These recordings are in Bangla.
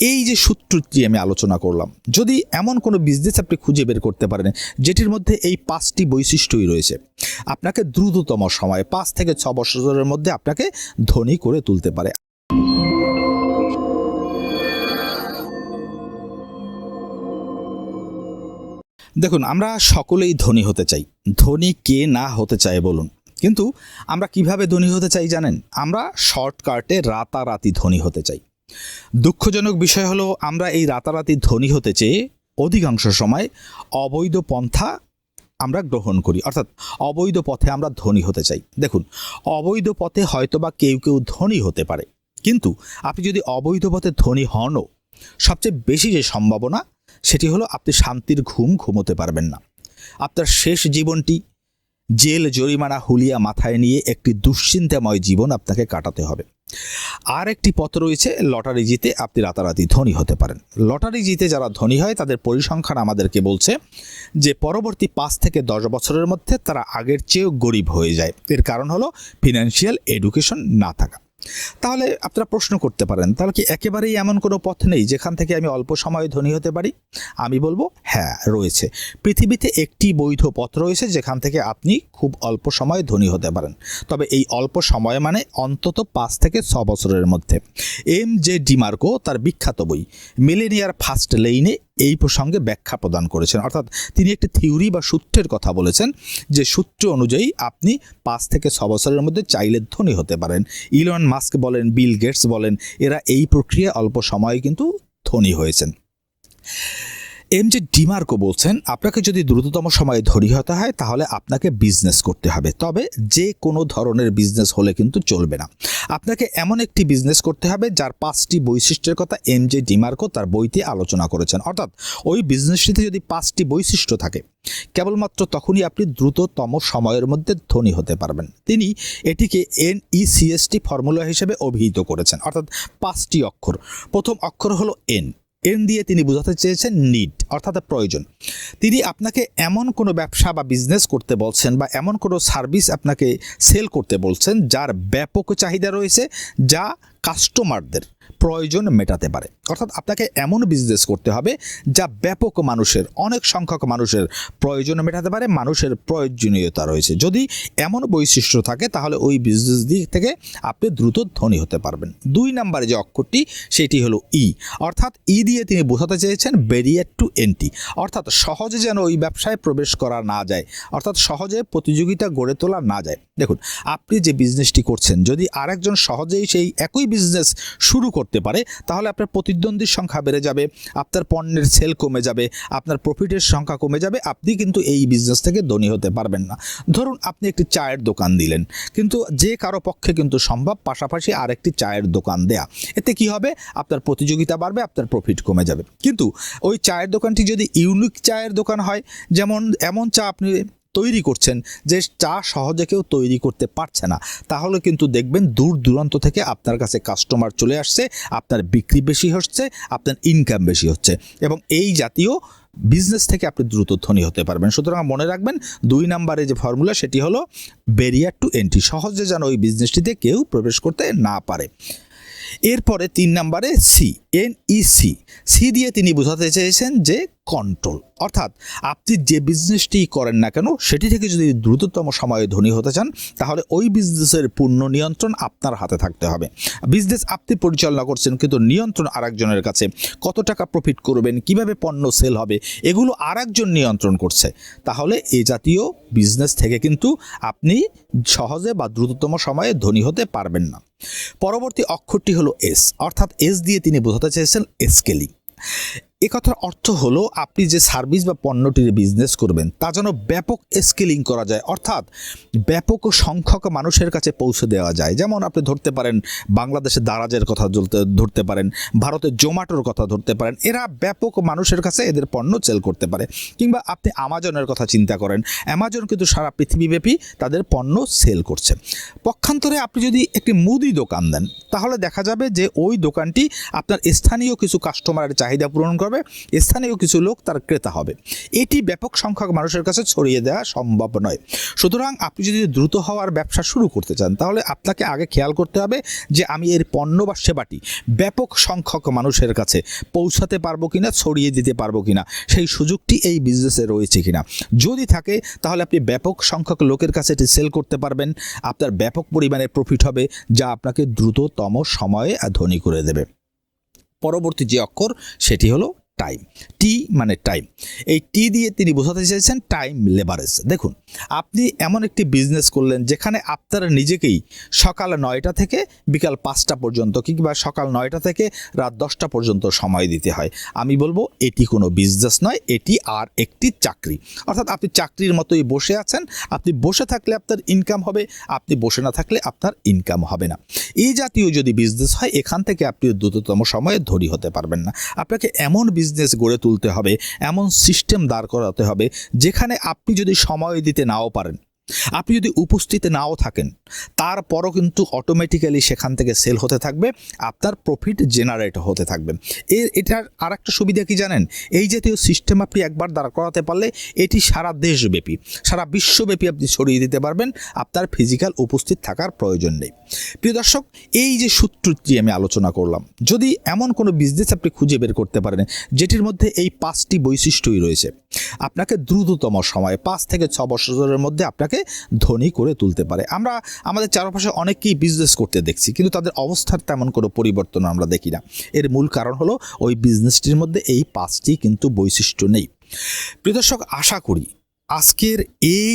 এই যে সূত্রটি আমি আলোচনা করলাম, যদি এমন কোনো বিজনেস আপনি খুঁজে বের করতে পারেন, যেটির মধ্যে এই পাঁচটি বৈশিষ্ট্যই রয়েছে, আপনাকে দ্রুততম সময়ে পাঁচ থেকে ছ বছরের মধ্যে আপনাকে ধনী করে তুলতে পারে। দেখুন, আমরা সকলেই ধনী হতে চাই। ধনী কে না হতে চায় বলুন। কিন্তু আমরা কীভাবে ধনী হতে চাই জানেন? আমরা শর্টকাটে রাতারাতি ধনী হতে চাই। দুঃখজনক বিষয় হলো, আমরা এই রাতারাতি ধনী হতে চেয়ে অধিকাংশ সময় অবৈধ পন্থা আমরা গ্রহণ করি। অর্থাৎ অবৈধ পথে আমরা ধনী হতে চাই। দেখুন, অবৈধ পথে হয়তোবা কেউ কেউ ধনী হতে পারে। কিন্তু আপনি যদি অবৈধ পথে ধনী হনও সবচেয়ে বেশি যে সম্ভাবনা, সেটি হলো আপনি শান্তির ঘুম ঘুমোতে পারবেন না। আপনার শেষ জীবনটি জেল, জরিমানা, হুলিয়া মাথায় নিয়ে একটি দুশ্চিন্তাময় জীবন আপনাকে কাটাতে হবে। আর একটি পথ রয়েছে লটারি জিতে আপনি রাতারাতি ধনী হতে পারেন। লটারি জিতে যারা ধনী হয়, তাদের পরিসংখ্যান আমাদেরকে বলছে যে পরবর্তী পাঁচ থেকে দশ বছরের মধ্যে তারা আগের চেয়েও গরিব হয়ে যায়। এর কারণ হলো ফিনান্সিয়াল এডুকেশন না থাকা। তাহলে আপনারা প্রশ্ন করতে পারেন, তাহলে কি একেবারেই এমন কোনো পথ নেই যেখান থেকে আমি অল্প সময়ে ধনী হতে পারি? আমি বলব হ্যাঁ রয়েছে। পৃথিবীতে একটি বৈধ পথ রয়েছে যেখান থেকে আপনি খুব অল্প সময়ে ধনী হতে পারেন। তবে এই অল্প সময় মানে অন্তত পাঁচ থেকে ছ বছরের মধ্যে। এম জে ডিমার্কো তার বিখ্যাত বই, মিলেনিয়ার ফার্স্ট লেইনে এই প্রসঙ্গে ব্যাখ্যা প্রদান করেছেন। অর্থাৎ তিনি একটি থিওরি বা সূত্রের কথা বলেছেন যে সূত্র অনুযায়ী আপনি পাঁচ থেকে ছ বছরের মধ্যে চাইলে ধনী হতে পারেন। ইলন মাস্ক বলেন, বিল গেটস বলেন, এরা এই প্রক্রিয়া অল্প সময়ে কিন্তু ধনী হয়েছেন। এম যে ডিমার্কো বলছেন, আপনাকে যদি দ্রুততম সময়ে ধরি হতে হয়, তাহলে আপনাকে বিজনেস করতে হবে। তবে যে কোনো ধরনের বিজনেস হলে কিন্তু চলবে না। আপনাকে এমন একটি বিজনেস করতে হবে, যার পাঁচটি বৈশিষ্ট্যের কথা এম জে ডিমার্কো তার বইতে আলোচনা করেছেন। অর্থাৎ ওই বিজনেসটিতে যদি পাঁচটি বৈশিষ্ট্য থাকে, কেবলমাত্র তখনই আপনি দ্রুততম সময়ের মধ্যে ধনী হতে পারবেন। তিনি এটিকে এন ইসিএসটি ফর্মুলা হিসেবে অভিহিত করেছেন। অর্থাৎ পাঁচটি অক্ষর। প্রথম অক্ষর হলো এন। এন দিয়ে তিনি বোঝাতে চেয়েছেন নিড অর্থাৎ প্রয়োজন। তিনি আপনাকে এমন কোনো ব্যবসা বা বিজনেস করতে বলছেন বা এমন কোনো সার্ভিস আপনাকে সেল করতে বলছেন যার ব্যাপক চাহিদা রয়েছে, যা কাস্টমারদের প্রয়োজন মেটাতে পারে। অর্থাৎ আপনাকে এমন বিজনেস করতে হবে যা ব্যাপক মানুষের, অনেক সংখ্যক মানুষের প্রয়োজন মেটাতে পারে, মানুষের প্রয়োজনীয়তা রয়েছে। যদি এমন বৈশিষ্ট্য থাকে, তাহলে ওই বিজনেস দিক থেকে আপনি দ্রুত ধনী হতে পারবেন। দুই নম্বরে যে অক্ষরটি, সেটি হলো ই। অর্থাৎ ই দিয়ে তিনি বোঝাতে চেয়েছেন ব্যারিয়ার টু এন্ট্রি অর্থাৎ সহজে যেন ওই ব্যবসায় প্রবেশ করা না যায়, অর্থাৎ সহজে প্রতিযোগিতা গড়ে তোলা না যায়। দেখুন, আপনি যে বিজনেসটি করছেন, যদি আরেকজন সহজেই সেই একই বিজনেস শুরু করতে পারে, তাহলে আপনার প্রতিদ্বন্দ্বীর সংখ্যা বেড়ে যাবে, আপনার পণ্যের সেল কমে যাবে, আপনার প্রফিটের সংখ্যা কমে যাবে, আপনি কিন্তু এই বিজনেস থেকে ধনী হতে পারবেন না। ধরুন, আপনি একটি চায়ের দোকান দিলেন, কিন্তু যে কারও পক্ষে কিন্তু সম্ভব, পাশাপাশি আরেকটি চায়ের দোকান দেয়া। এতে কি হবে? আপনার প্রতিযোগিতা বাড়বে, আপনার প্রফিট কমে যাবে। কিন্তু ওই চায়ের দোকানটি যদি ইউনিক চায়ের দোকান হয়, যেমন, এমন চা আপনি তৈরি করছেন যে চা সহজে কেউ তৈরি করতে পারছে না, তাহলে কিন্তু দেখবেন দূর দূরান্ত থেকে আপনার কাছে কাস্টমার চলে আসছে, আপনার বিক্রি বেশি হচ্ছে, আপনার ইনকাম বেশি হচ্ছে এবং এই জাতীয় বিজনেস থেকে আপনি দ্রুত ধনী হতে পারবেন। সুতরাং মনে রাখবেন, দুই নম্বরে যে ফর্মুলা সেটি হলো ব্যারিয়ার টু এন্ট্রি সহজে যেন ওই বিজনেসটিতে কেউ প্রবেশ করতে না পারে। এরপরে তিন নম্বরে C N E C C দিয়ে তিনি বোঝাতে চেয়েছেন যে কন্ট্রোল অর্থাৎ আপনি যে বিজনেসটি করেন না কেন, সেটি থেকে যদি দ্রুততম সময়ে ধনী হতে চান, তাহলে ওই বিজনেসের পূর্ণ নিয়ন্ত্রণ আপনার হাতে থাকতে হবে। বিজনেস আপনি পরিচালনা করছেন, কিন্তু নিয়ন্ত্রণ আরেকজনের কাছে। কত টাকা প্রফিট করবেন, কীভাবে পণ্য সেল হবে, এগুলো আরেকজন নিয়ন্ত্রণ করছে। তাহলে এ জাতীয় বিজনেস থেকে কিন্তু আপনি সহজে বা দ্রুততম সময়ে ধনী হতে পারবেন না। পরবর্তী অক্ষরটি হলো এস অর্থাৎ এস দিয়ে তিনি বোঝাতে চেয়েছেন স্কেলিং। এ কথার অর্থ হলো, আপনি যে সার্ভিস বা পণ্যটির বিজনেস করবেন, তা যেন ব্যাপক স্কেলিং করা যায়। অর্থাৎ, ব্যাপক সংখ্যক মানুষের কাছে পৌঁছে দেওয়া যায়। যেমন আপনি ধরতে পারেন, বাংলাদেশের দারাজের কথা ধরতে পারেন, ভারতের জোম্যাটোর কথা ধরতে পারেন, এরা ব্যাপক মানুষের কাছে এদের পণ্য সেল করতে পারে। কিংবা আপনি আমাজনের কথা চিন্তা করেন অ্যামাজন কিন্তু সারা পৃথিবীব্যাপী তাদের পণ্য সেল করছে। পক্ষান্তরে আপনি যদি একটি মুদি দোকান দেন, তাহলে দেখা যাবে যে ওই দোকানটি আপনার স্থানীয় কিছু কাস্টমারের চাহিদা পূরণ হবে, স্থানীয় কিছু লোক তার ক্রেতা হবে। এটি ব্যাপক সংখ্যক মানুষের কাছে ছড়িয়ে দেওয়া সম্ভব নয়। সুতরাং আপনি যদি দ্রুত হওয়ার ব্যবসা শুরু করতে চান, তাহলে আপনাকে আগে খেয়াল করতে হবে যে আমি এর পণ্য বা সেবাটি ব্যাপক সংখ্যক মানুষের কাছে পৌঁছাতে পারব কিনা, ছড়িয়ে দিতে পারব কিনা, সেই সুযোগটি এই বিজনেসে রয়েছে কিনা। যদি থাকে, তাহলে আপনি ব্যাপক সংখ্যক লোকের কাছে এটি সেল করতে পারবেন। আপনার ব্যাপক পরিমাণে প্রফিট হবে, যা আপনাকে দ্রুততম সময়ে ধনী করে দেবে। পরবর্তী যে অক্ষর, সেটি হলো টাইম টি মানে টাইম এই টি দিয়ে তিনি বোঝাতে চেয়েছেন টাইম লেবারেজ দেখুন, আপনি এমন একটি বিজনেস করলেন যেখানে আপনার নিজেকেই সকাল নয়টা থেকে বিকাল পাঁচটা পর্যন্ত কিংবা সকাল নয়টা থেকে রাত দশটা পর্যন্ত সময় দিতে হয়। আমি বলব, এটি কোনো বিজনেস নয়, এটি আর একটি চাকরি। অর্থাৎ আপনি চাকরির মতোই বসে আছেন, আপনি বসে থাকলে আপনার ইনকাম হবে, আপনি বসে না থাকলে আপনার ইনকাম হবে না। এই জাতীয় যদি বিজনেস হয়, এখান থেকে আপনি দ্রুততম সময়ে ধনী হতে পারবেন না। আপনাকে এমন বিজনেস গড়ে তুলতে হবে, এমন সিস্টেম দাঁড় করাতে হবে, যেখানে আপনি যদি সময় দিতে নাও পারেন। আপনি যদি উপস্থিত নাও থাকেন, তারপরও কিন্তু অটোমেটিক্যালি সেখান থেকে সেল হতে থাকবে, আপনার প্রফিট জেনারেট হতে থাকবে। এর, এটার আর একটা সুবিধা কি জানেন? এই জাতীয় সিস্টেম আপনি একবার দাঁড় করাতে পারলে এটি সারা দেশব্যাপী, সারা বিশ্বব্যাপী আপনি ছড়িয়ে দিতে পারবেন, আপনার ফিজিক্যাল উপস্থিত থাকার প্রয়োজন নেই। প্রিয় দর্শক, এই যে সূত্রটি আমি আলোচনা করলাম, যদি এমন কোনো বিজনেস আপনি খুঁজে বের করতে পারেন, যেটির মধ্যে এই পাঁচটি বৈশিষ্ট্যই রয়েছে, আপনাকে দ্রুততম সময়ে পাঁচ থেকে ছ বছরের মধ্যে আপনাকে ধনী করে তুলতে পারে। আমরা আমাদের চারপাশে অনেকেই বিজনেস করতে দেখছি, কিন্তু তাদের অবস্থার তেমন কোনো পরিবর্তন আমরা দেখি না। এর মূল কারণ হলো ওই বিজনেসটির মধ্যে এই পাঁচটি কিন্তু বৈশিষ্ট্য নেই। প্রিয় দর্শক, আশা করি আজকের এই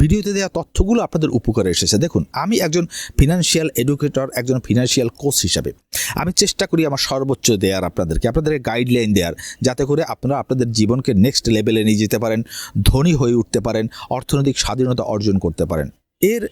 ভিডিওতে দেওয়া তথ্যগুলো আপনাদের উপকারে এসেছে। দেখুন, আমি একজন ফিনান্সিয়াল এডুকেটর একজন ফিনান্সিয়াল কোচ হিসাবে। আমি চেষ্টা করি আমার সর্বোচ্চ দেওয়ার আপনাদেরকে, আপনাদের গাইডলাইন দেওয়ার যাতে করে আপনারা আপনাদের জীবনকে নেক্সট লেভেলে নিয়ে যেতে পারেন, ধনী হয়ে উঠতে পারেন, অর্থনৈতিক স্বাধীনতা অর্জন করতে পারেন। এর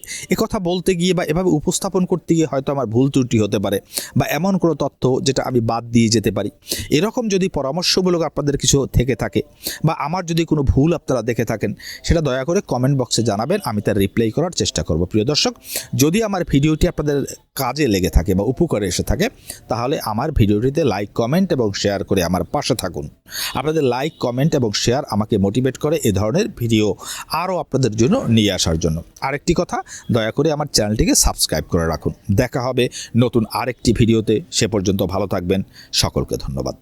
কথা বলতে গিয়ে বা এভাবে উপস্থাপন করতে গিয়ে হয়তো আমার ভুল ত্রুটি হতে পারে বা এমন কোনো তথ্য যেটা আমি বাদ দিয়ে যেতে পারি। এরকম যদি পরামর্শমূলক আপনাদের কিছু থেকে থাকে বা আমার যদি কোনো ভুল আপনারা দেখে থাকেন, সেটা দয়া করে কমেন্ট বক্সে জানাবেন, আমি তার রিপ্লাই করার চেষ্টা করব। প্রিয় দর্শক, যদি আমার ভিডিওটি আপনাদের কাজে লেগে থাকে বা উপকারে এসে থাকে, তাহলে আমার ভিডিওটিতে লাইক কমেন্ট এবং শেয়ার করে আমার পাশে থাকুন। আপনাদের লাইক কমেন্ট এবং শেয়ার আমাকে মোটিভেট করে এ ধরনের ভিডিও আরও আপনাদের জন্য নিয়ে আসার জন্য। আরেকটি কথা, দয়া করে আমার চ্যানেলটিকে সাবস্ক্রাইব করে রাখুন। দেখা হবে নতুন আরেকটি ভিডিওতে। সে পর্যন্ত ভালো থাকবেন। সকলকে ধন্যবাদ।